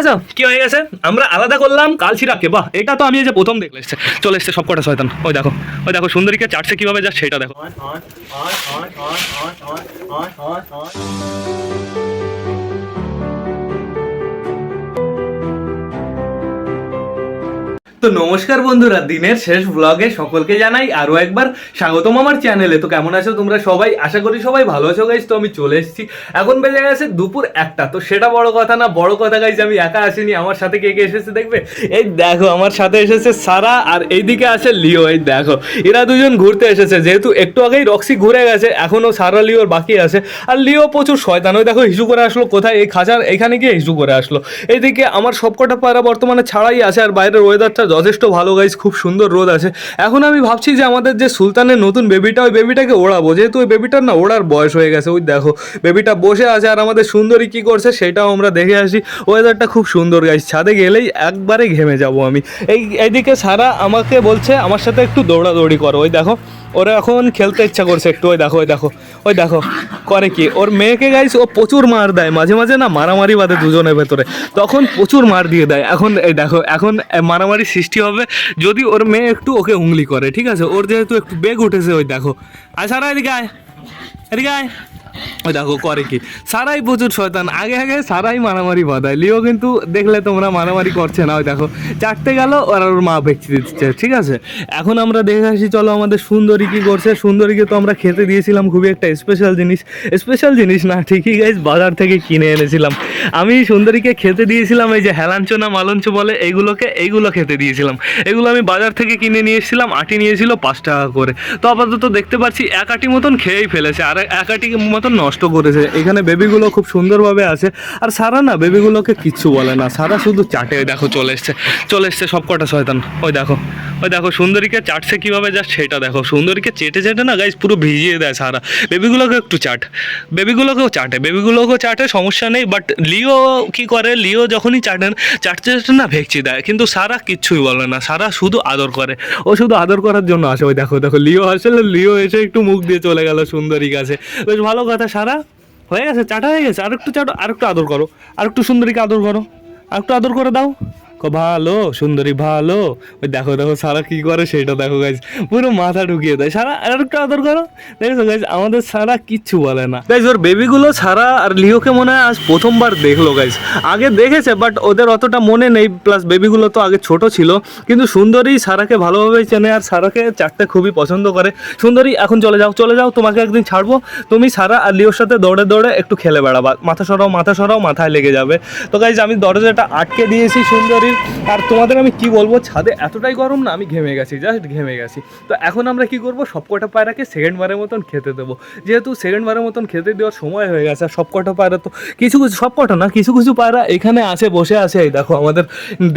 দেখেছ কি হয়ে গেছে? আমরা আলাদা করলাম কালশিরাকে বাহ, এটা তো আমি এই যে প্রথম দেখলে এসছে। চলে এসছে সব কটা শয়তান। ওই দেখো ওই দেখো, সুন্দরীকে চাটছে কীভাবে? যা, সেটা দেখো। তো নমস্কার বন্ধুরা, দিনের শেষ ব্লগে সকলকে জানাই আরও একবার স্বাগতম আমার চ্যানেলে তো কেমন আছো তোমরা সবাই? আশা করি সবাই ভালো আছো গাইজ তো আমি চলে এসেছি। এখন বেজে গেছে দুপুর একটা, তো সেটা বড় কথা না, বড় কথা গাইজ আমি একা আসিনি। আমার সাথে কে কে এসেছে দেখবে? এই দেখো, আমার সাথে এসেছে সারা আর এইদিকে আছে লিও, এই দেখো। এরা দুজন ঘুরতে এসেছে, যেহেতু একটু আগেই রক্সি ঘুরে গেছে এখনও সারা লিওর বাকি আছে। আর লিও প্রচুর শয়তান। ওই দেখো হিসু করে আসলো কোথায়? এই খাঁচার এখানে গিয়ে হিসু করে আসলো। এইদিকে আমার সবকটা পায়রা বর্তমানে ছাড়াই আছে, আর বাইরের ওয়েদারটা যথেষ্ট ভালো গাইজ খুব সুন্দর রোদ আছে। এখন আমি ভাবছি যে আমাদের যে সুলতানের নতুন বেবিটা ওই বেবিটাকে ওড়াবো। যেহেতু ওই বেবিটার না ওড়ার বয়স হয়ে গেছে, ওই দেখো বেবিটা বসে আছে আর আমাদের সুন্দরী কী করছে সেটাও আমরা দেখে আসি। ওয়েদারটা খুব সুন্দর গাইজ ছাদে গেলেই একবারে ঘেমে যাব আমি। এই এদিকে সারা আমাকে বলছে, আমার সাথে একটু দৌড়াদৌড়ি করো। ওই দেখো ওরা এখন খেলতে ইচ্ছা করছে একটু, ওই দেখো ওই দেখো ওই দেখো, করে কি? ওর মেয়েকে গাইস ও প্রচুর মার দেয়, মাঝে মাঝে না মারামারি বাদে দুজনের ভেতরে। তখন প্রচুর মার দিয়ে দেয়। এখন এই দেখো, এখন মারামারি সৃষ্টি হবে যদি ওর মেয়ে একটু ওকে উংলি করে, ঠিক আছে? ওর যেহেতু একটু বেগ উঠেছে, ওই দেখো। আচ্ছা এদিকে আয় এদিকে আয়। ওই দেখো, করে কি? সারাই প্রচুর শয়তান। আগে আগে সারাই মারামারি বাঁধায়। লিও কিন্তু দেখলে তোমরা মারামারি করছে না। ওই দেখো, চারটে গেল আর ওর মা ভেঙচি দিচ্ছে, ঠিক আছে? এখন আমরা দেখে আসি, চলো আমাদের সুন্দরী কি করছে। সুন্দরীকে তো আমরা খেতে দিয়েছিলাম, খুবই একটা স্পেশাল জিনিস। স্পেশাল জিনিস না, ঠিকই গাইজ বাজার থেকে কিনে এনেছিলাম। আমি সুন্দরীকে খেতে দিয়েছিলাম, এই যে হেলাঞ্চ না মালঞ্চ বলে, এইগুলোকে, এইগুলো খেতে দিয়েছিলাম। এগুলো আমি বাজার থেকে কিনে নিয়ে এসেছিলাম, আটি নিয়েছিল পাঁচ টাকা করে। তো আপাতত দেখতে পাচ্ছি, এক আটি মতন খেয়েই ফেলেছে। আর এক আটি মতন নষ্ট করেছে। এখানে বেবিগুলো খুব সুন্দরভাবে আছে। আর সারা না বেবিগুলোকে কিচ্ছু বলে না। সারা শুধু চাটে, দেখো, চলে এসছে। চলে এসছে সব কটা শয়তান। ওই দেখো। ওই দেখো সুন্দরীকে চাটছে কীভাবে জাস্ট সেটা দেখো। সুন্দরীকে চেটে চেটে না গাইজ পুরো ভিজিয়ে দেয় সারা। বেবিগুলোকে একটু চাট। বেবিগুলোকেও চাটে। বেবিগুলোকেও চাটে, সমস্যা নেই বাট লিও কি করে? লিও যখনই চাটেন চাটতে চাটতে না ভেকচি দেয়। কিন্তু সারা কিচ্ছুই বলে না। সারা শুধু আদর করে। ও শুধু আদর করার জন্য আসে। ওই দেখো দেখো, লিও আসলে, লিও এসে একটু মুখ দিয়ে চলে গেল সুন্দরী কাছে। বেশ ভালো কথা, সারা। হয়ে গেছে, চাটা হয়ে গেছে। আর একটু চাটো আর একটু আদর করো। আর একটু সুন্দরীকে আদর করো। আর একটু আদর করে দাও। কো ভালো, সুন্দরী ভালো। ওই দেখো দেখো সারা কি করে সেটা দেখো গাইজ পুরো মাথা ঢুকিয়ে দেয়। সারা, আর একটু আদর করো। দেখেছ গাইজ আমাদের সারা কিচ্ছু বলে না। গাইজ ওর বেবিগুলো সারা আর লিওকে মনে হয় আজ প্রথমবার দেখল গাইজ আগে দেখেছে বাট ওদের অতটা মনে নেই। প্লাস বেবিগুলো তো আগে ছোট ছিল। কিন্তু সুন্দরী সারাকে ভালোভাবেই চেনে, আর সারাকে চারটে খুবই পছন্দ করে। সুন্দরী, এখন চলে যাও চলে যাও, তোমাকে একদিন ছাড়বো। তুমি সারা আর লিওর সাথে দৌড়ে দৌড়ে একটু খেলে বেড়াবা। মাথা সরাও মাথা সরাও, মাথায় লেগে যাবে। তো গাইজ আমি দরজাটা আটকে দিয়েছি সুন্দরীর আর তোমাদের আমি কি বলব, ছাদে এতটাই গরম না, আমি ঘেমে গেছি জাস্ট ঘেমে গেছি। তো এখন আমরা কি করব, সবকটা পায়রাকে সেকেন্ড বারের মতন খেতে দেবো। যেহেতু সেকেন্ড বারের মতন খেতে দেওয়ার সময় হয়ে গেছে, আর সবকটা পায়রা তো কিছু কিছু সবকটা না, কিছু কিছু পায়রা এখানে আছে, বসে আছে, এই দেখো, আমাদের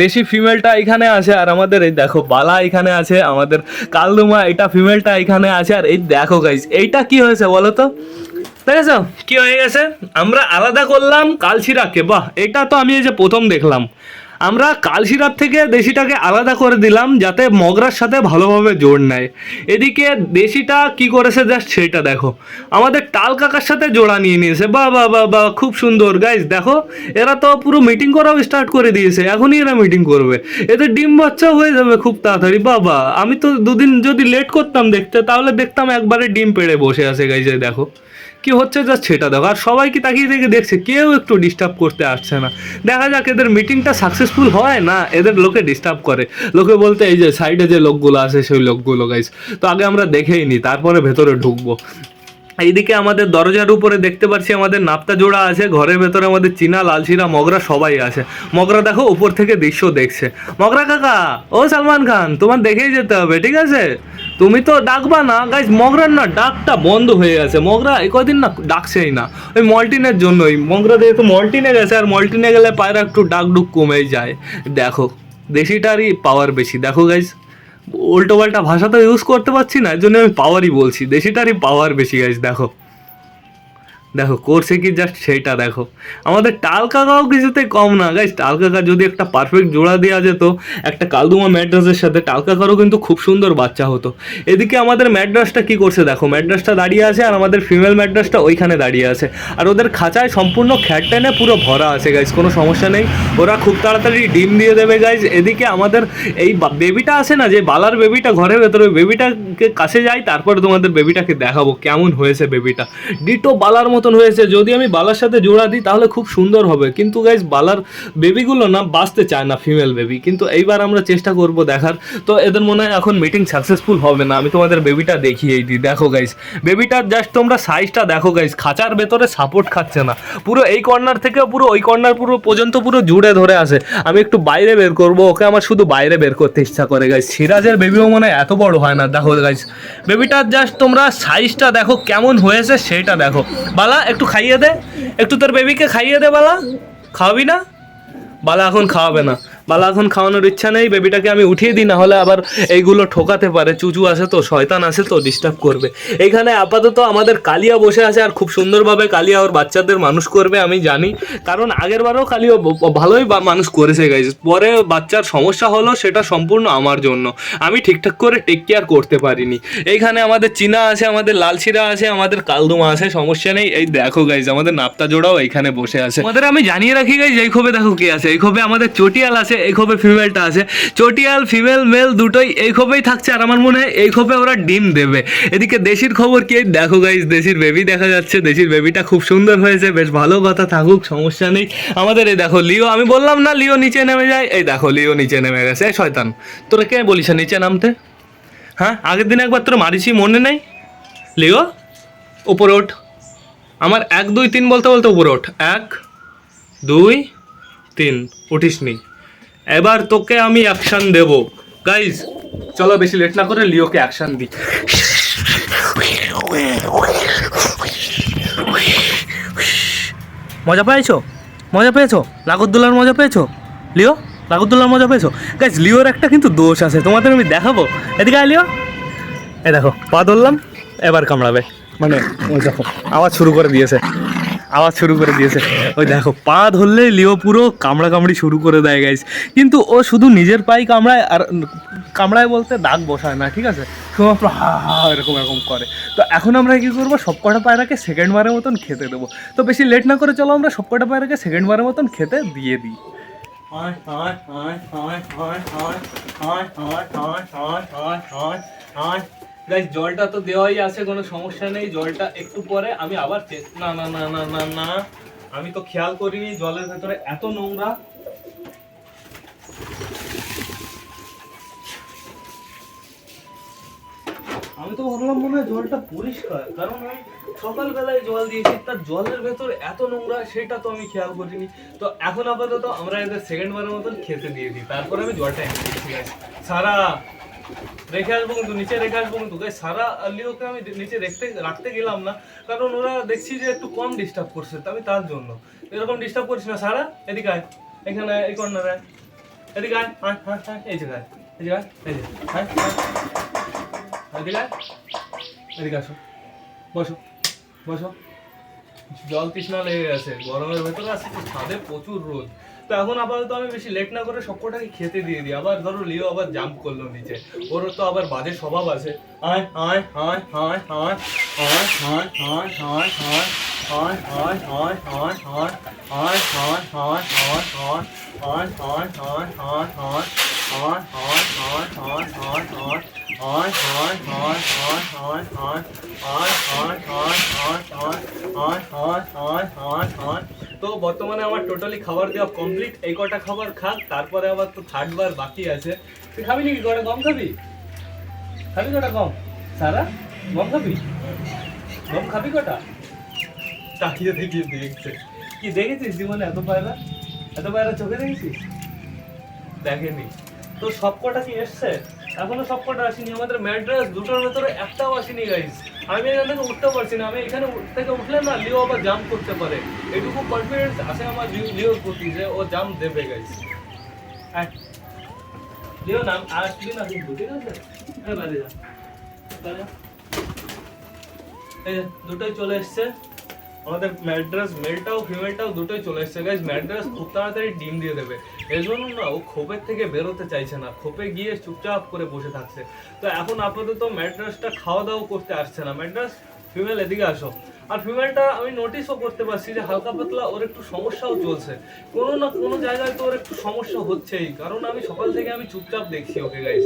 দেশি ফিমেলটা এখানে আছে, আর আমাদের এই দেখো, বালা এখানে আছে, আমাদের কালদুমা, এটা ফিমেলটা এখানে আছে, আর এই দেখো গাইজ এইটা কি হয়েছে বলো তো? দেখেছ? কি হয়ে গেছে? আমরা আলাদা করলাম কালচিরাকে বাহ, এটা তো আমি এই যে প্রথম দেখলাম। আমরা কালশিরাত থেকে দেশিটাকে আলাদা করে দিলাম যাতে মগরার সাথে ভালোভাবে জোর নেয়। এদিকে দেশিটা কি করেছে জাস্ট সেটা দেখো। আমাদের টাল কাকার সাথে জোড়া নিয়ে নিয়েছে। বা বা বা বা খুব সুন্দর। গাইজ দেখো, এরা তো পুরো মিটিং করাও স্টার্ট করে দিয়েছে। এখনই এরা মিটিং করবে। এদের ডিম বাচ্চা হয়ে যাবে খুব তাড়াতাড়ি। বাবা আমি তো দুদিন যদি লেট করতাম দেখতে, তাহলে দেখতাম একবারে ডিম পেড়ে বসে আছে গাইজে দেখো। কি হচ্ছে? জাস্ট সেটা দেখো। আর সবাই কি তাকিয়ে থেকে দেখছে? কেউ একটু ডিস্টার্ব করতে আসছে না। দেখা যাক এদের মিটিংটা সাকসেসফুল হয় না এদের লোকে ডিস্টার্ব করে। লোকে বলতে, এই যে সাইডে যে লোকগুলো আছে, সেই লোকগুলো গাইস তো আগে আমরা দেখেই নি, তারপরে ভেতরে ঢুকবো। এইদিকে আমাদের দরজার উপরে দেখতে পাচ্ছি আমাদের নাপ্তা জোড়া আছে, ঘরের ভেতরে আমাদের চীনা লালচিরা মগরা সবাই আছে। মগরা দেখো উপর থেকে দৃশ্য দেখছে। মগরা কাকা, ও সালমান খান, তোমার দেখেই যেতে হবে, ঠিক আছে? তুমি তো ডাকবা না। গাইজ মগরার না ডাকটা বন্ধ হয়ে গেছে। মগরা, এই কদিন না ডাকছেই না। ওই মল্টিনের জন্যই। মগরা যেহেতু মল্টিনে গেছে, আর মল্টিনে গেলে পায়রা একটু ডাকডুক কমেই যায়। দেখো, দেশিটারই পাওয়ার বেশি। দেখো গাইজ উল্টো পাল্টা ভাষা তো ইউজ করতে পারছি না এর জন্য আমি পাওয়ারই বলছি। দেশিটারই পাওয়ার বেশি গাইজ দেখো। দেখো, করছে কি জাস্ট সেইটা দেখো। আমাদের টাল কাকাও কিছুতে কম না। গাইস টাল কাকা যদি একটা পারফেক্ট জোড়া দেওয়া যেত, একটা কালদুমা ম্যাড্রাসের সাথে, টাল কাকারও কিন্তু খুব সুন্দর বাচ্চা হতো। এদিকে আমাদের ম্যাড্রাসটা কি করছে দেখো, ম্যাড্রাসটা দাঁড়িয়ে আছে আর আমাদের ফিমেল ম্যাড্রাসটা ওইখানে দাঁড়িয়ে আছে। আর ওদের খাঁচায় সম্পূর্ণ খ্যাট টেনে পুরো ভরা আছে গাইস কোনো সমস্যা নেই। ওরা খুব তাড়াতাড়ি ডিম দিয়ে দেবে গাইস এদিকে আমাদের এই বেবিটা আছে না, যে বালার বেবিটা ঘরের ভেতরে বেবিটাকে কাছে যাই, তারপরে তোমাদের বেবিটাকে দেখাবো, কেমন হয়েছে বেবিটা ডিটো বালার মতন হয়েছে, যদি আমি বালার সাথে জোড়া দিই তাহলে খুব সুন্দর হবে। কিন্তু গাইস বালার বেবিগুলো না বাঁচতে চায় না ফিমেল বেবি কিন্তু এইবার আমরা চেষ্টা করব দেখার। তো এদের মনে হয় এখন মিটিং সাকসেসফুল হবে না। আমি তোমাদের বেবিটা দেখিয়ে দিই। দেখো গাইস বেবিটার জাস্ট তোমরা সাইজটা দেখো গাইস খাঁচার ভেতরে সাপোর্ট খাচ্ছে না। পুরো এই কর্নার থেকে পুরো ওই কর্নার পুরো পর্যন্ত পুরো জুড়ে ধরে আছে। আমি একটু বাইরে বের করব, ওকে আমার শুধু বাইরে বের করতে ইচ্ছা করে গাইস সিরাজের বেবিও মনে হয় এত বড় হয় না। দেখো গাইস বেবিটার জাস্ট তোমরা সাইজটা দেখো, কেমন হয়েছে সেটা দেখো। বালা একটু খাইয়ে দে। একটু তোর বেবিকে খাইয়ে দে বালা। খাওয়াবি না? বালা এখন খাওয়াবে না। বালা এখন খাওয়ানোর ইচ্ছা নেই, বেবিটাকে আমি উঠিয়ে দিই না হলে আবার এইগুলো ঠোকাতে পারে, চুচু আছে তো, শয়তান আছে তো ডিস্টার্ব করবে। এখানে আপাতত আমাদের কালিয়া বসে আছে, আর খুব সুন্দরভাবে কালিয়া ওর বাচ্চাদের মানুষ করবে, আমি জানি। কারণ আগের বারও কালিয়া ভালোই মানুষ করেছে গাইজ পরে বাচ্চার সমস্যা হলো, সেটা সম্পূর্ণ আমার জন্য। আমি ঠিকঠাক করে টেক কেয়ার করতে পারিনি। এইখানে আমাদের চীনা আছে, আমাদের লালচিরা আছে, আমাদের কালদুমা আছে, সমস্যা নেই। এই দেখো গাইজ আমাদের নাপ্তা জোড়াও এইখানে বসে আছে। আমাদের আমি জানিয়ে রাখি গাইজ এই খোপে দেখো কে আছে, এই খোপে আমাদের চটিয়াল আছে এই খোপে ফিমেলটা আছে। চটিয়াল ফিমেল মেল দুটোই এই খোপেই থাকছে আর আমার মনে হয় এই খোপে ওরা ডিম দেবে। এদিকে দেশির খবর কি? দেখো গাইজ দেশির বেবি দেখা যাচ্ছে। দেশির বেবিটা খুব সুন্দর হয়েছে, বেশ ভালো কথা থাকুক, সমস্যা নেই। আমাদের এই দেখো, লিও, আমি বললাম না লিও নিচে নেমে যায়? এই দেখো, লিও নিচে নেমে গেছে। শয়তান, তোরা কে বলিস নিচে নামতে? হ্যাঁ আগের দিন একবার তোর মারিছি মনে নেই? লিও, উপরে ওঠ। আমার এক, দুই, তিন বলতে বলতে উপরে ওঠ। এক, দুই, তিন উঠিস নি এবার তোকে আমি অ্যাকশন দেব। গাইজ চলো বেশি লেট না করে লিওকে অ্যাকশন দিই। মজা পেয়েছ? মজা পেয়েছ? নাগরদোলার মজা পেয়েছ? লিও নাগরদোলার মজা পেয়েছ? গাইজ লিওর একটা কিন্তু দোষ আছে তোমাদের আমি দেখাবো। এদিকে আয় লিও। এ দেখো পা ধরলাম এবার কামড়াবে। মানে ওই দেখো আওয়াজ শুরু করে দিয়েছে। আওয়াজ শুরু করে দিয়েছে ওই দেখো পা ধরলে লিও পুরো কামড়া কামড়ি শুরু করে দেয় গাইস কিন্তু ও শুধু নিজের পাই কামড়ায় আর কামড়ায় বলতে দাগ বসায় না ঠিক আছে শুধুমাত্র হা হা এরকম এরকম করে তো এখন আমরা কি করব সব কটা পায়রাকে সেকেন্ড বারের মতন খেতে দেবো তো বেশি লেট না করে চলো আমরা সব কটা পায়রাকে সেকেন্ড বারের মতন খেতে দিয়ে দিই হয় হায় হায় হায় হায় হায় হায় হায় হায় হায় হায় হায় হায় গাইস জলটা তো দেওয়াই আছে, কোনো সমস্যা নেই, জলটা একটু পরে আমি আবার না না না না না না, আমি তো খেয়াল করিনি, জলের ভেতরে এত নোংরা আমি তো ভাবলাম মনে হয় জলটা পরিষ্কার, কারণ আমি সকালবেলায় জল দিয়েছি, তার জলের ভেতর এত নোংরা, সেটা তো আমি খেয়াল করিনি তো এখন আপাতত আমরা এদের সেকেন্ড বারের মতন খেতে দিয়ে দিই, তারপরে আমি জলটা। সারা রেখে আসব কিন্তু, নিচে রেখে আসব কিন্তু। সারা লিওকে আমি নিচে রেখতে রাখতে গেলাম না। কারণ ওরা দেখছি যে একটু কম ডিস্টার্ব করছে, তো আমি তার জন্য। এরকম ডিস্টার্ব করছি না, সারা, এদিকে আয়। এখানে এই কর্নারে এদিকে আয় আয় আয় আয়, এই জায়গায় এই জায়গায় এই যে, আয় এদিকে আয়। এদিকে আসো। বসো বসো। জল তৃষ্ণা লেগে গেছে, গরমের ভেতরে আসছে ছাদে প্রচুর রোদ। তো এখন আপাতত আমি বেশি লেট না করে সবকটাকে খেতে দিয়ে দিই। আবার ধরো লিও আবার জাম্প করল নিচে। ওর তো আবার বাজে স্বভাব আছে। আয় আয় তো বর্তমানে আমার টোটালি খাবার দেওয়া কমপ্লিট এই কটা খাবার খাক তারপরে আবার তো থার্ড বার বাকি আছে তুই খাবি নাকি কটা কম খাবি খাবি কটা কম সারা কম খাবি কম খাবি কটা তাকিয়ে দেখিয়ে দেখছে। কি দেখেছিস জীবনে এত পায়রা? এত পায়রা চোখে দেখেছিস? দেখেনি। তো সব কটা কি এসছে? এখনও সব কটা আসেনি। আমাদের ম্যাড্রেস দুটোর ভেতরে একটাও আসেনি গাইস আমি এখান থেকে উঠতে পারছি না। আমি এখানে থেকে উঠলে না লিও আবার জাম্প করতে পারে। এটুকু কনফিডেন্স আছে আমার লিও- লিওর প্রতি যে ও জাম্প দেবে গাইস লিও নাম আসবি না কিন্তু, ঠিক আছে? এই বাইরে যা। এই দুটোই চলে এসছে। আমাদের ম্যাড্রাস মেলটাও, ফিমেলটাও দুটোই চলে এসেছে। গাইজ ম্যাড্রাস খুব তাড়াতাড়ি ডিম দিয়ে দেবে। এর জন্য না, ও খোপের থেকে বেরোতে চাইছে না। খোপে গিয়ে চুপচাপ করে বসে থাকছে। তো এখন আপাতত ম্যাড্রাসটা খাওয়া দাওয়া করতে আসছে না। ম্যাড্রাস, ফিমেল, এদিকে আসো। আর ফিমেলটা আমি নোটিশও করতে পারছি যে হালকা পাতলা ওর একটু সমস্যাও চলছে। কোনো না কোনো জায়গায় তো ওর একটু সমস্যা হচ্ছেই। কারণ আমি সকাল থেকে আমি চুপচাপ দেখছি ওকে গাইস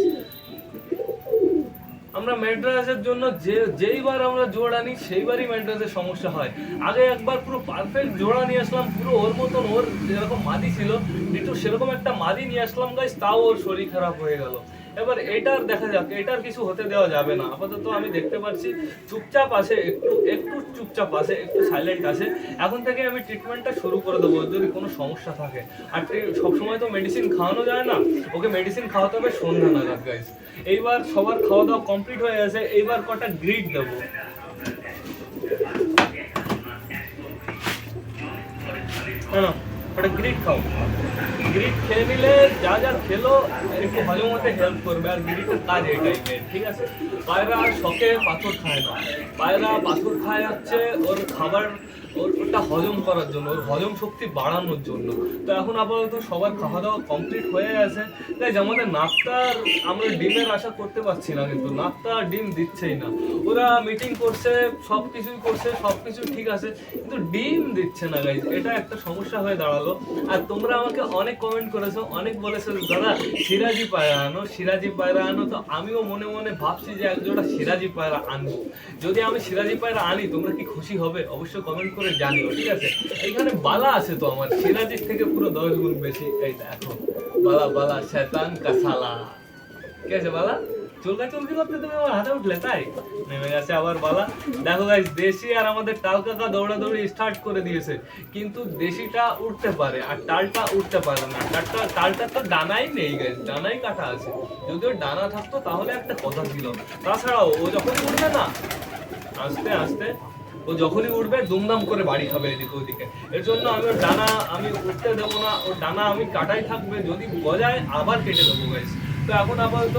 আমরা ম্যাড্রাসের জন্য যে যেইবার আমরা জোড়া নিই সেইবারই ম্যাড্রাসের সমস্যা হয়। আগে একবার পুরো পারফেক্ট জোড়া নিয়ে আসলাম, পুরো ওর মতন, ওর যেরকম মাদি ছিল একটু সেরকম একটা মাদি নিয়ে আসলাম গাইজ তাও ওর শরীর খারাপ হয়ে গেল। এবার এটার দেখা যাক, এটার কিছু হতে দেওয়া যাবে না। আপাতত আমি দেখতে পাচ্ছি, চুপচাপ আছে, একটু একটু চুপচাপ আছে, একটু সাইলেন্ট আছে। এখন থেকে আমি ট্রিটমেন্টটা শুরু করে দেবো, যদি কোনো সমস্যা থাকে। আর সবসময় তো মেডিসিন খাওয়ানো যায় না, ওকে মেডিসিন খাওয়াতে হবে সন্ধ্যা নাগাদ গাইস এইবার সবার খাওয়া দাওয়া কমপ্লিট হয়ে গেছে, এইবার কটা গ্রিড দেবো। হ্যাঁ। ওটা গ্রিট খাও। গ্রিট খেয়ে নিলে যা যা খেলো, একটু হজম হতে হেল্প করবে। আর গ্রিটের কাজ এটাই ঠিক আছে? পায়রা শখে পাথর খায় না। পায়রা পাথর খায় হচ্ছে ওর খাবার ওর ওটা হজম করার জন্য, ওর হজম শক্তি বাড়ানোর জন্য। তো এখন আপাতত সবার খাওয়া দাওয়া কমপ্লিট হয়ে গেছে। তাই আমাদের নাকটার আমরা ডিমের আশা করতে পারছি না, কিন্তু নাকটা ডিম দিচ্ছেই না। ওরা মিটিং করছে সব কিছুই করছে সব কিছু ঠিক আছে, কিন্তু ডিম দিচ্ছে না গাইজ এটা একটা সমস্যা হয়ে দাঁড়াল। আর তোমরা আমাকে অনেক কমেন্ট করেছ, অনেক বলেছ, দাদা সিরাজি পায়রা আনো সিরাজি পায়রা আনো। তো আমিও মনে মনে ভাবছি যে এক জোড়া সিরাজি পায়রা আনব। যদি আমি সিরাজি পায়রা আনি, তোমরা কি খুশি হবে? অবশ্যই কমেন্ট করে জানিও ঠিক আছে? এইখানে বালা আছে তো আমার। সিরাজির থেকে পুরো দশ গুণ বেশি। এই দেখো, বালা বালা, শয়তান, কাসালা। কি আছে, বালা? চুলকা চুলকি করতে তুমি আমার হাতে উঠলে, তাই? নেমে গেছে আবার বালা। দেখো দেশি আর আমাদের স্টার্ট করে দিয়েছে। কিন্তু দেশিটা উঠতে পারে, আর টালটা উঠতে পারে না। টালটা টালটা তো ডানাই নেই ডানাই কাটা আছে। যদিও ডানা থাকতো, তাহলে একটা কথা ছিল। তাছাড়াও, ও যখন উঠবে না, আস্তে আস্তে ও যখনই উঠবে, দুমদাম করে বাড়ি খাবে এদিকে ওদিকে। এর জন্য আমি ডানা, আমি উঠতে দেবো না, ওর ডানা আমি কাটাই থাকবে, যদি বজায় আবার কেটে দেবো গাইস তো এখন আপাতত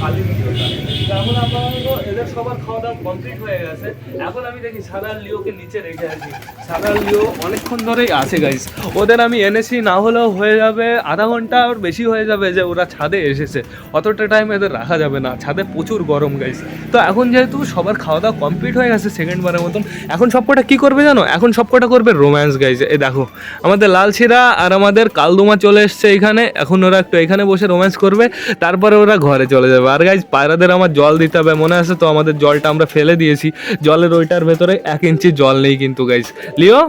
কালি দিচ্ছে ওটা। তো এখন আপাতত এদের সবার খাওয়া দাওয়া কমপ্লিট হয়ে গেছে। এখন আমি দেখি সাদা লিওকে নিচে রেখে আছি সাদা লিও অনেকক্ষণ ধরেই আছে গাইস ওদের আমি এনেছি, না হলেও হয়ে যাবে আধা ঘণ্টা আর বেশি হয়ে যাবে যে ওরা ছাদে এসেছে। অতটা টাইম এদের রাখা যাবে না। ছাদে প্রচুর গরম গাইস তো এখন যেহেতু সবার খাওয়া দাওয়া কমপ্লিট হয়ে গেছে সেকেন্ড বারের মতন, এখন সবকটা কি করবে জানো? এখন সবকটা করবে রোম্যান্স গাইজ এ দেখো, আমাদের লাল ছিরা আর আমাদের কালদুমা চলে এসছে এখানে। এখন ওরা একটু এখানে বসে রোম্যান্স করবে, তারপরে ওরা ঘরে চলে যাবে। আর গাইজ পায়রাদের আমার জল দিতে হবে মনে আছে তো? আমাদের জলটা আমরা ফেলে দিয়েছি। জলের ওইটার ভেতরে এক ইঞ্চি জল নেই কিন্তু গাইস লিও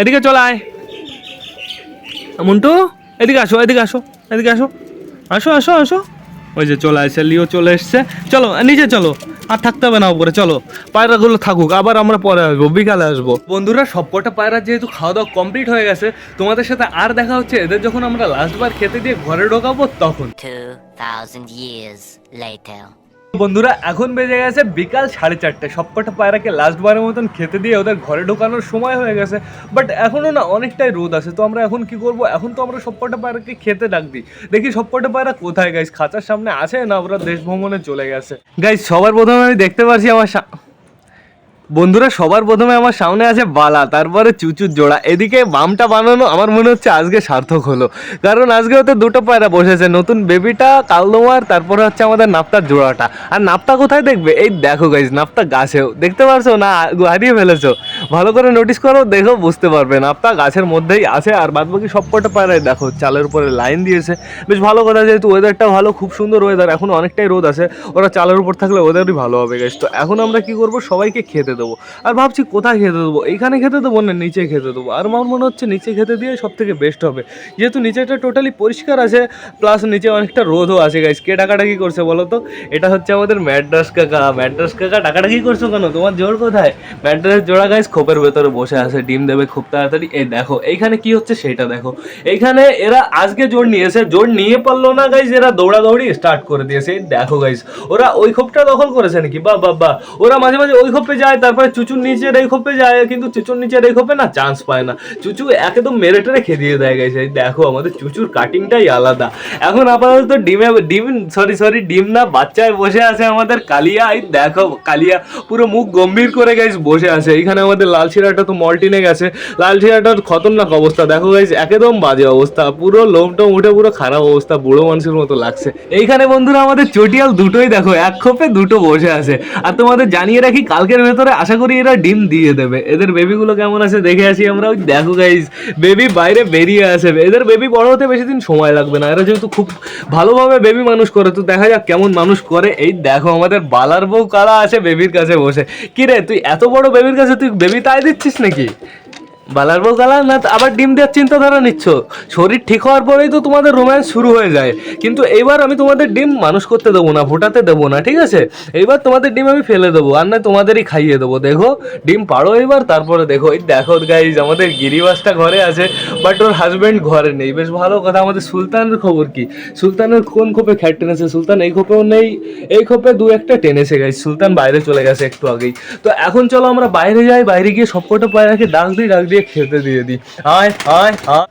এদিকে চলে আয়। মুন্টু এদিকে আসো এদিকে আসো এদিকে আসো। আসো আসো আসো। ওই যে চলে আসছে লিও চলে এসছে। চলো নিচে চলো। আর থাকতে হবে না উপরে চলো। পায়রাগুলো থাকুক আবার আমরা পরে আসব বিকালে আসব। বন্ধুরা সবকটা পায়রা যেহেতু খাওয়া দাওয়া কমপ্লিট হয়ে গেছে তোমাদের সাথে আর দেখা হচ্ছে এদের যখন আমরা লাস্ট বার খেতে দিয়ে ঘরে ঢোকাবো তখন। 2,000 years later. বন্ধুরা, এখন বেজে গেছে বিকাল সাড়ে চারটে। সবকটা পায়রাকে লাস্ট বারের মতন খেতে দিয়ে ওদের ঘরে ঢোকানোর সময় হয়ে গেছে। বাট এখনও না অনেকটাই রোদ আছে, তো আমরা এখন কি করব? এখন তো আমরা সবকটা পায়রাকে খেতে ডাক দিই। দেখি সবকটা পায়রা কোথায় গাইস খাঁচার সামনে আছে না ওরা দেশ ভ্রমণে চলে গেছে? গাইস সবার প্রথমে আমি দেখতে পাচ্ছি আমার বন্ধুরা, সবার প্রথমে আমার সামনে আছে বালা, তারপরে চুচুর জোড়া। এদিকে বামটা বানানো আমার মনে হচ্ছে আজকে সার্থক হলো। কারণ আজকে ওতে দুটো পায়রা বসেছে, নতুন বেবিটা কালদোমার, তারপরে হচ্ছে আমাদের নাপ্তার জোড়াটা। আর নাপ্তা কোথায় দেখবে? এই দেখো গাইজ নাপ্তা গাছেও। দেখতে পারছ না? হারিয়ে ফেলেছো। ভালো করে নোটিস করো, দেখো, বুঝতে পারবে। নাপ্তা গাছের মধ্যেই আছে, আর বাদ বাকি সব কটা পায়রাই দেখো, চালের উপরে লাইন দিয়েছে। বেশ ভালো কথা, যেহেতু ওয়েদারটা ভালো, খুব সুন্দর ওয়েদার এখন অনেকটাই রোদ আছে। ওরা চালের উপর থাকলে ওদেরই ভালো হবে গাইজ তো এখন আমরা কি করব? সবাইকে খেতে দেবো। আর ভাবছি কোথায় খেতে দেবো? এইখানে খেতে দেবো না নিচে খেতে দেবো? আর আমার মনে হচ্ছে নিচে খেতে দিয়ে সব থেকে বেস্ট হবে। যেহেতু নিচেটা টোটালি পরিষ্কার আছে প্লাস নিচে অনেকটা রোদও আছে গাইজ কে ডাকাডাকি করছে বলো তো? এটা হচ্ছে আমাদের ম্যাড্রাস কাকা। ম্যাড্রাস কাকা ডাকাডাকি করছ কেন? তোমার জোর কোথায়? ম্যাড্রাসের জোড়া গাইজ খোপের ভেতরে বসে আছে। ডিম দেবে খুব তাড়াতাড়ি। এই দেখো, এইখানে কি হচ্ছে সেটা দেখো। এইখানে এরা আজকে জোর নিয়েছে। জোর নিয়ে পারল না গাইজ এরা দৌড়াদৌড়ি স্টার্ট করে দিয়েছে। দেখো গাইজ ওরা ওই খোপটা দখল করেছে নাকি? বা বা ওরা মাঝে মাঝে ওই খোপে যায় তারপরে চুচুর নিচে এই খোপে যায়, কিন্তু চুচুর নিচে এই খোপে না চান্স পায় না। চুচু একদম মেরে টেরে খেদিয়ে দেয় গেছে দেখো, আমাদের চুচুর কাটিংটাই আলাদা। এখন আপাতত ডিমে, ডিম সরি সরি ডিম না, বাচ্চায় বসে আছে আমাদের কালিয়া। এই দেখো, কালিয়া পুরো মুখ গম্ভীর করে গাইস বসে আছে। এইখানে আমাদের লাল শিরাটা তো মল্টিনে গেছে। লাল শিরাটার খতরনাক অবস্থা। দেখো গাইস একদম বাজে অবস্থা। পুরো লোমটম উঠে পুরো খারাপ অবস্থা। বুড়ো মানুষের মতো লাগছে। এইখানে বন্ধুরা, আমাদের চটিয়াল দুটোই দেখো, এক খোপে দুটো বসে আছে। আর তোমাদের জানিয়ে রাখি, কালকের ভেতরে আশা করি এরা ডিম দিয়ে দেবে। এদের বেবিগুলো কেমন আছে দেখে আসি আমরা। ওই দেখো গাইজ বেবি বাইরে বেরিয়ে আসে। এদের বেবি বড় হতে বেশি দিন সময় লাগবে না। এরা যেহেতু খুব ভালোভাবে বেবি মানুষ করে, তো দেখা যাক কেমন মানুষ করে। এই দেখো, আমাদের বালার বউ কারা আছে বেবির কাছে বসে। কিরে, তুই এত বড় বেবির কাছে তুই বেবি তাই দিচ্ছিস নাকি? বালার বউ গালা না আবার ডিম দেওয়ার চিন্তাধারা নিচ্ছ। শরীর ঠিক হওয়ার পরেই তো তোমাদের রোম্যান্স শুরু হয়ে যায়। কিন্তু এইবার আমি তোমাদের ডিম মানুষ করতে দেবো না ফোটাতে দেবো না, ঠিক আছে? এইবার তোমাদের ডিম আমি ফেলে দেবো, আর নয় তোমাদেরই খাইয়ে দেবো, দেখো? ডিম পাড়ো এবার তারপরে দেখো, এই দেখো গাইজ আমাদের গিরিবাসটা ঘরে আছে বাট ওর হাজব্যান্ড ঘরে নেই। বেশ ভালো কথা, আমাদের সুলতানের খবর কি? সুলতানের কোন খোপে খ্যাট টেনেছে? সুলতান এই খোপেও নেই। এই খোপে দু একটা টেনেছে গাইজ সুলতান বাইরে চলে গেছে একটু আগেই। তো এখন চলো আমরা বাইরে যাই, বাইরে গিয়ে সবকটা পায়রাকে ডাক দিই, ডাক দিয়ে খেতে দিয়ে দিই আয় আয় আয়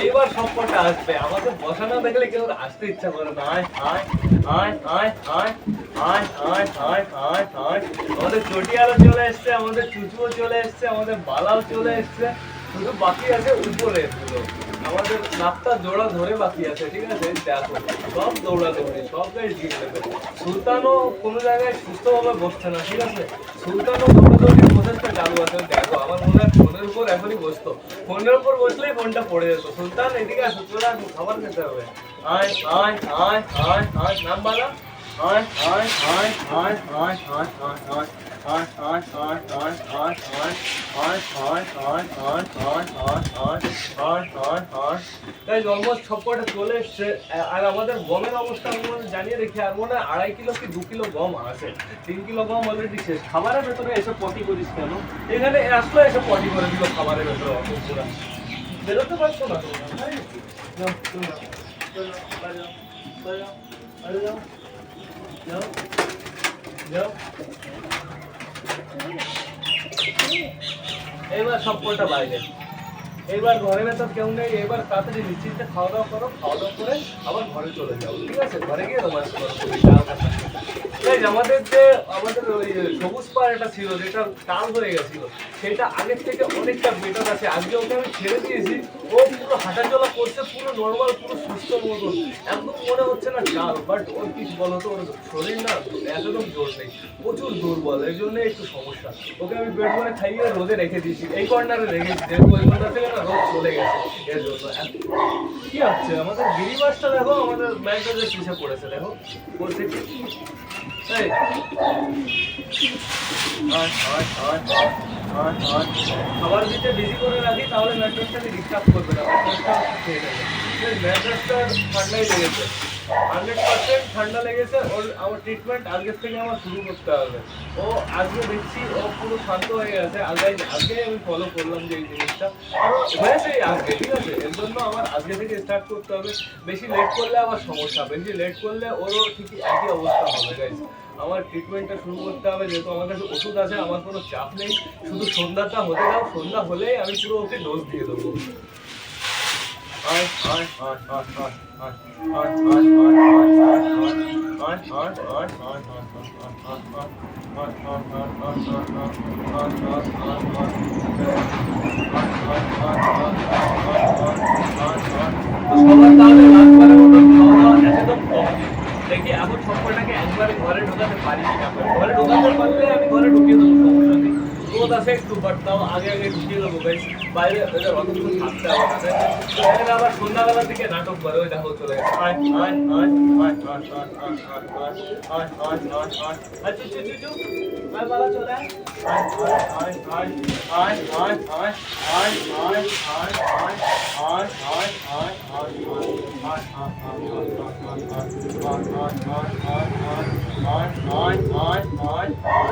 এইবার সবকটা আসবে আমাকে বসানো দেখলে কেউ আসতে ইচ্ছা করে না আয় আয় আয় আয় আয় আয় আয় আয় আয় আয় আমাদের চটিয়ালও চলে এসছে আমাদের চুচুও চলে এসছে আমাদের বালাও চলে এসছে শুধু বাকি আছে উপরে আমাদের নাপটা জোড়া ধরে বাকি আছে ঠিক আছে দেখো সব দৌড়া দৌড়ি সব গাড়ি দিয়ে দেবে সুলতানও কোনো জায়গায় সুস্থভাবে বসছে না ঠিক আছে সুলতানও দৌড়াদৌড়ি প্রসেসটা চালু আছে দেখো আমার মনে হয় ফোনের উপর এখনই বসতো ফোনের উপর বসলেই ফোনটা পড়ে যেত সুলতান এদিকে আসো তোরা খাবার খেতে হবে আয় আয় আয় আয় আয় নাম বালা আয় আয় আয় আয় আয় আয় আয় আয় তাই অলমোস্ট সবকটা চলে এসছে, আর আমাদের গমের অবস্থা আমি জানিয়ে রেখে আর মনে হয় আড়াই কিলো কি দু কিলো গম আছে। তিন কিলো গম অলরেডি শেষ। খাবারের ভেতরে এসে পটি করিস কেন? এখানে আসলে এসে পটি করে দিল খাবারের ভেতরে অসুবিধা বেরোতে পারছ না যাও। যাও। যাও। এইবার সব কটা বাইরে? এইবার ঘরে ভেতর কেউ নেই, এবার তাড়াতাড়ি নিশ্চিন্তে খাওয়া দাওয়া করো, খাওয়া দাওয়া করে আবার ঘরে চলে যাও, ঠিক আছে? ঘরে গিয়ে কথা। আমাদের যে, আমাদের ওই সবুজ পাড়াটা ছিল, যেটা টাল হয়ে গেছিল, সেটা আগের থেকে অনেকটা বেটার আছে। আজকে ওকে আমি ছেড়ে দিয়েছি, ও পুরো হাঁটা চলা করছে, পুরো নর্মাল পুরো সুস্থ মতন একদম মনে হচ্ছে না চাল বাট ওর কি বলতো, ওর শরীর না একদম জোর নেই, প্রচুর দুর্বল এই জন্য একটু সমস্যা। ওকে আমি বেড করে খাইয়ে রোদে রেখে দিয়েছি, এই কর্নারে রেখে দিয়েছি ওই কর্নার থেকে না রোদ চলে গেছে। এর জন্য এত- কি হচ্ছে? আমাদের গিরিবাসটা দেখো, আমাদের ম্যাগনেটের পিছিয়ে পড়েছে দেখো। বলছে কি? আয়। খাবার দিতে বেশি করে রাখি, তাহলে ম্যাট্রাসটাকে ডিস্টার্ব করবে না। ম্যাট্রাসটা খেয়ে নেবে। ম্যাট্রেসটা ঠান্ডাই লেগেছে। হান্ড্রেড পার্সেন্ট ঠান্ডা লেগেছে, ওর আমার ট্রিটমেন্ট আজকের থেকে আমার শুরু করতে হবে। ও আজকে দেখছি ও পুরো শান্ত হয়ে গেছে। আগে আগে আমি ফলো করলাম যে এই জিনিসটা। আর হয়েছে আজকে, ঠিক আছে? এর জন্য আমার আজকে থেকে স্টার্ট করতে হবে। বেশি লেট করলে আবার সমস্যা, বেশি লেট করলে ওরও ঠিকই একই অবস্থা হবে গাইজ আমার ট্রিটমেন্টটা শুরু করতে হবে, যেহেতু আমার কাছে ওষুধ আছে, আমার কোনো চাপ নেই। শুধু সন্ধ্যাটা হতে দাও, সন্ধ্যা হলেই আমি পুরো ওকে ডোজ দিয়ে দেবো। সবার তাহলে রাতবারের মতো খাওয়া দাওয়া একদম complete। দেখি, এখন সবকটাকে একবারে ঘরে ঢোকাতে পারি কিনা ঘরে ঢোকাতে পারলে আমি ঘরে ঢুকিয়ে দেবো সমস্যা নেই রোদ আছে একটু বাট তাও আগে আগে ঢুকিয়ে দেবো বেশ বাইরে ওদের অতক্ষণ থাকতে হবে না তাই না? তো এখানে আবার সন্ধ্যাবেলার দিকে নাটক করে ওই দেখো চলে গেছে আয় আয় আয় আয় on, on, on, on, on.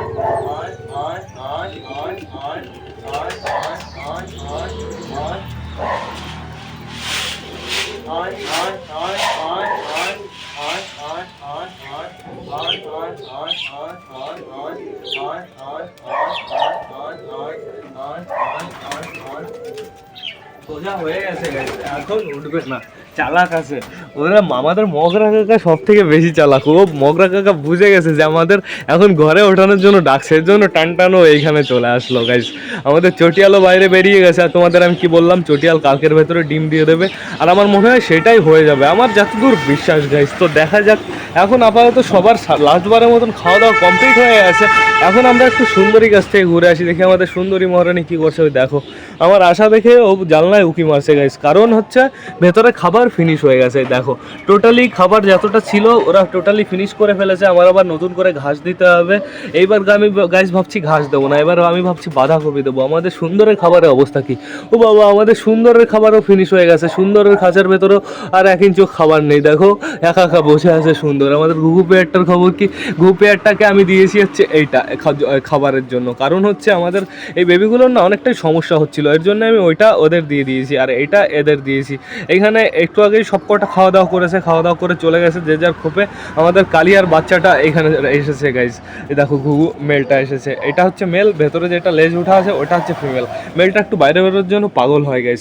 হয়ে গেছে উঠবে না, চালাক আছে। ওরা আমাদের মগরা কাকা সব থেকে বেশি চালাক। ও মগরা কাকা বুঝে গেছে যে আমাদের এখন ঘরে ওঠানোর জন্য ডাকছে। এর জন্য এইখানে চলে আসলো আমাদের চটিয়ালও বাইরে বেরিয়ে গেছে। আর তোমাদের আমি কি বললাম, চটিয়াল কালকের ভেতরে ডিম দিয়ে দেবে। আর আমার মনে হয় সেটাই হয়ে যাবে। আমার যতদূর বিশ্বাস গাইস তো দেখা যাক। এখন আপাতত সবার লাস্টবারের মতন খাওয়া দাওয়া কমপ্লিট হয়ে গেছে। এখন আমরা একটু সুন্দরী কাছ থেকে ঘুরে আসি। দেখি আমাদের সুন্দরী মহারানী কী করছে। দেখো। আমার আশা দেখে ও জানলা জানলায় উকি মারছে গাইস কারণ হচ্ছে, ভেতরে খাবার ফিনিশ হয়ে গেছে, দেখো। টোটালি খাবার যতটা ছিল, ওরা টোটালি ফিনিশ করে ফেলেছে। আমার আবার নতুন করে ঘাস দিতে হবে। এইবার আমি গাইস ভাবছি ঘাস দেবো না। এবার আমি ভাবছি বাঁধাকপি দেবো। আমাদের সুন্দরের খাবারের অবস্থা কি? ও বাবা, আমাদের সুন্দরের খাবারও ফিনিশ হয়ে গেছে। সুন্দরের খাঁচার ভেতরেও আর এক ইঞ্চও খাবার নেই। দেখো, একা একা বসে আছে সুন্দর। আমাদের ঘুঘু পেয়ারটার খবর কি? ঘুঘু পেয়ারটাকে আমি দিয়েছি হচ্ছে এইটা খাবারের জন্য। কারণ হচ্ছে আমাদের এই বেবিগুলোর না অনেকটাই সমস্যা হচ্ছিল। এর জন্য আমি ওইটা ওদের দিয়ে দিয়েছি আর এটা এদের দিয়েছি। এখানে একটু আগেই সব কটা খাওয়া দাওয়া করেছে খাওয়া দাওয়া করে চলে গেছে যে যার খোপে। আমাদের কালিয়ার বাচ্চাটা এখানে এসেছে গাইজ দেখো, ঘুঘু মেলটা এসেছে। এটা হচ্ছে মেল ভেতরে যেটা লেজ উঠা আছে, ওটা হচ্ছে ফিমেল মেলটা একটু বাইরে বেরোর জন্য পাগল হয় গাইজ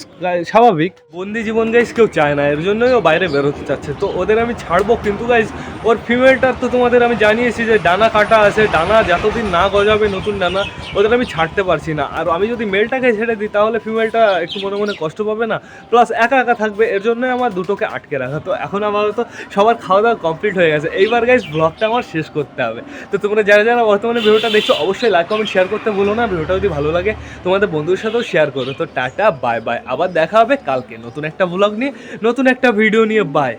স্বাভাবিক। বন্দি জীবন গাইজ কেউ চায় না। এর জন্যই ও বাইরে বেরোতে চাচ্ছে। তো ওদের আমি ছাড়বো কিন্তু গাইজ ওর ফিমেলটার তো তোমাদের আমি জানিয়েছি যে ডানা কাটা আছে ডানা যতদিন না গজাবে নতুন ডানা ওদের আমি ছাড়তে পারছি না। আর আমি যদি মেলটাকে ছেড়ে দিই, তাহলে ফিমেলটা একটু মনে মনে কষ্ট পাবে না। প্লাস একা একা থাকবে, এর জন্য আমার দুটোকে আটকে রাখা। তো এখন আমার তো সবার খাওয়া দাওয়া কমপ্লিট হয়ে গেছে। এইবার গাইজ ব্লগটা আমার শেষ করতে হবে। তো তোমরা যারা যারা বর্তমানে ভিডিওটা দেখছ, অবশ্যই লাইক কমেন্ট শেয়ার করতে ভুলো না। ভিডিওটা যদি ভালো লাগে, তোমাদের বন্ধুর সাথেও শেয়ার করো। তো টাটা বাই বাই আবার দেখা হবে কালকে নতুন একটা ব্লগ নিয়ে, নতুন একটা ভিডিও নিয়ে। বাই